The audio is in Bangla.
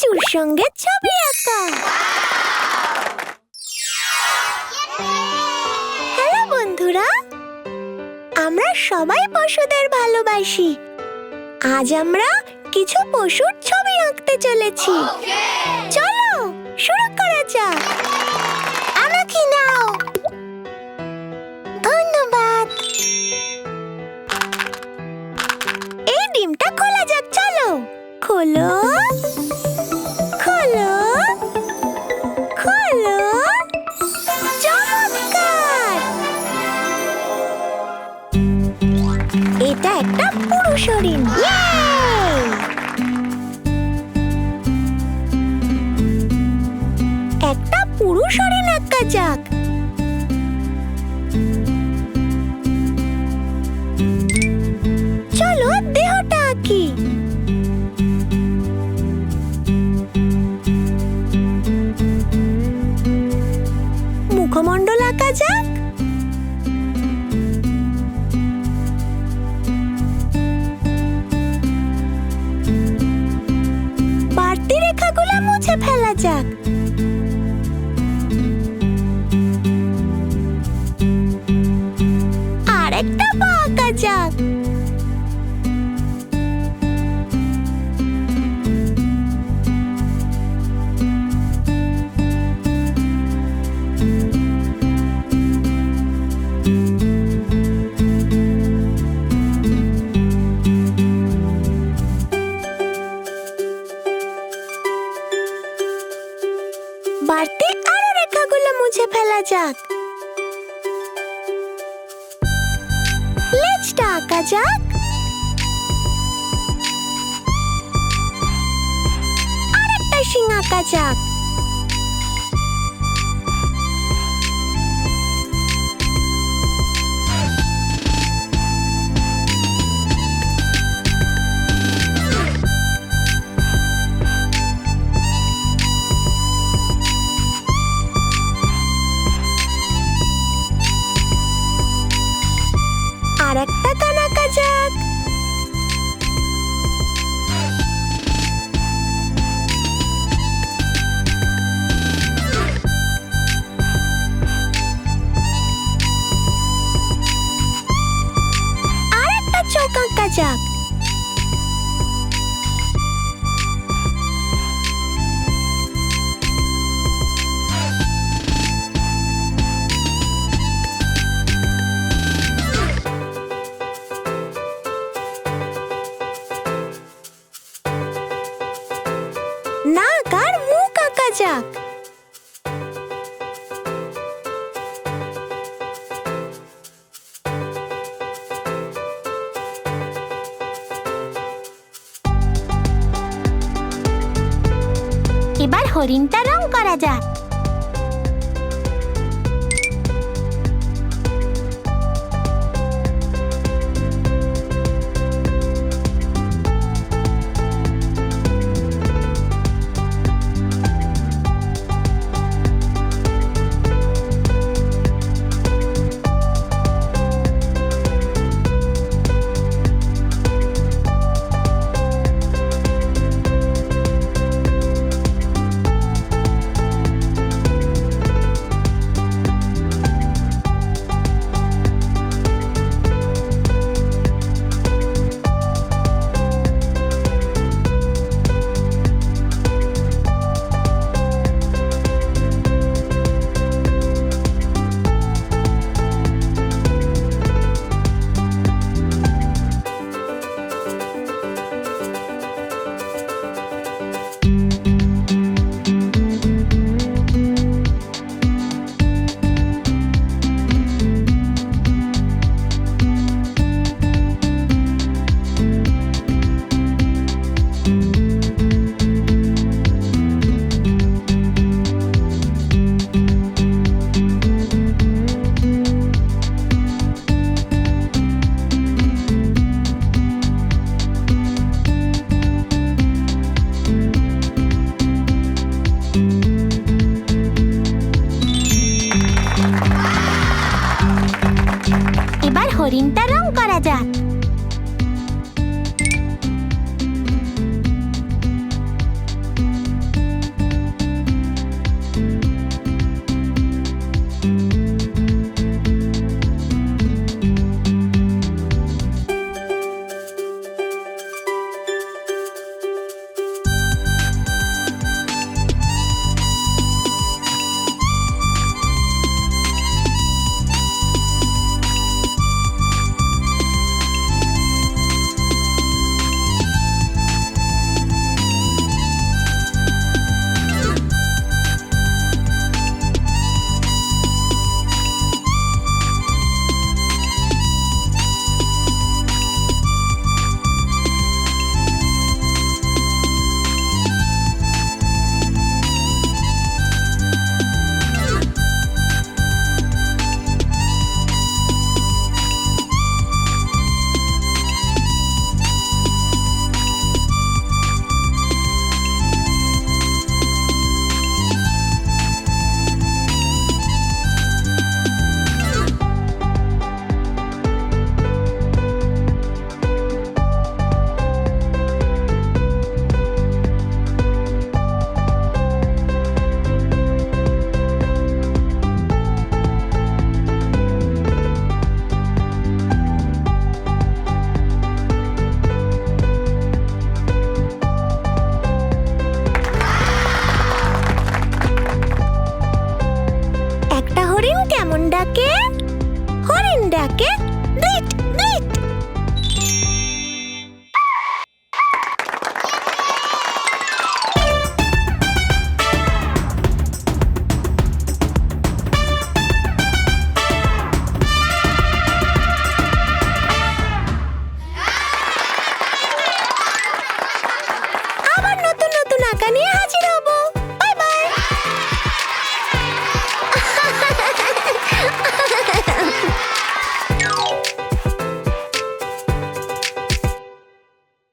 লিচুর সঙ্গে ছবি আঁকা। হ্যালো বন্ধুরা, আমরা সবাই পশুদের ভালোবাসি। আজ আমরা কিছু পশুর ছবি আঁকতে চলেছি। চলো, শুরু করা যাক। আমাকে নাও? ধন্যবাদ। এই ডিমটা খোলা যাক, চলো। খোলো। এটা একটা পুরুষ হরিণ। একটা পুরুষ হরিণ আঁকা যাক। যাক। আর বাড়তি আরও রেখাগুলো মুছে ফেলা যাক। লেজটা আঁকা যাক। আরেকটা শিং আঁকা যাক। যাক। এবার হরিণটা রং করা যাক। আমাকে দিট দিট আবার নতুন নতুন আঁকা নিয়ে হাজির হব।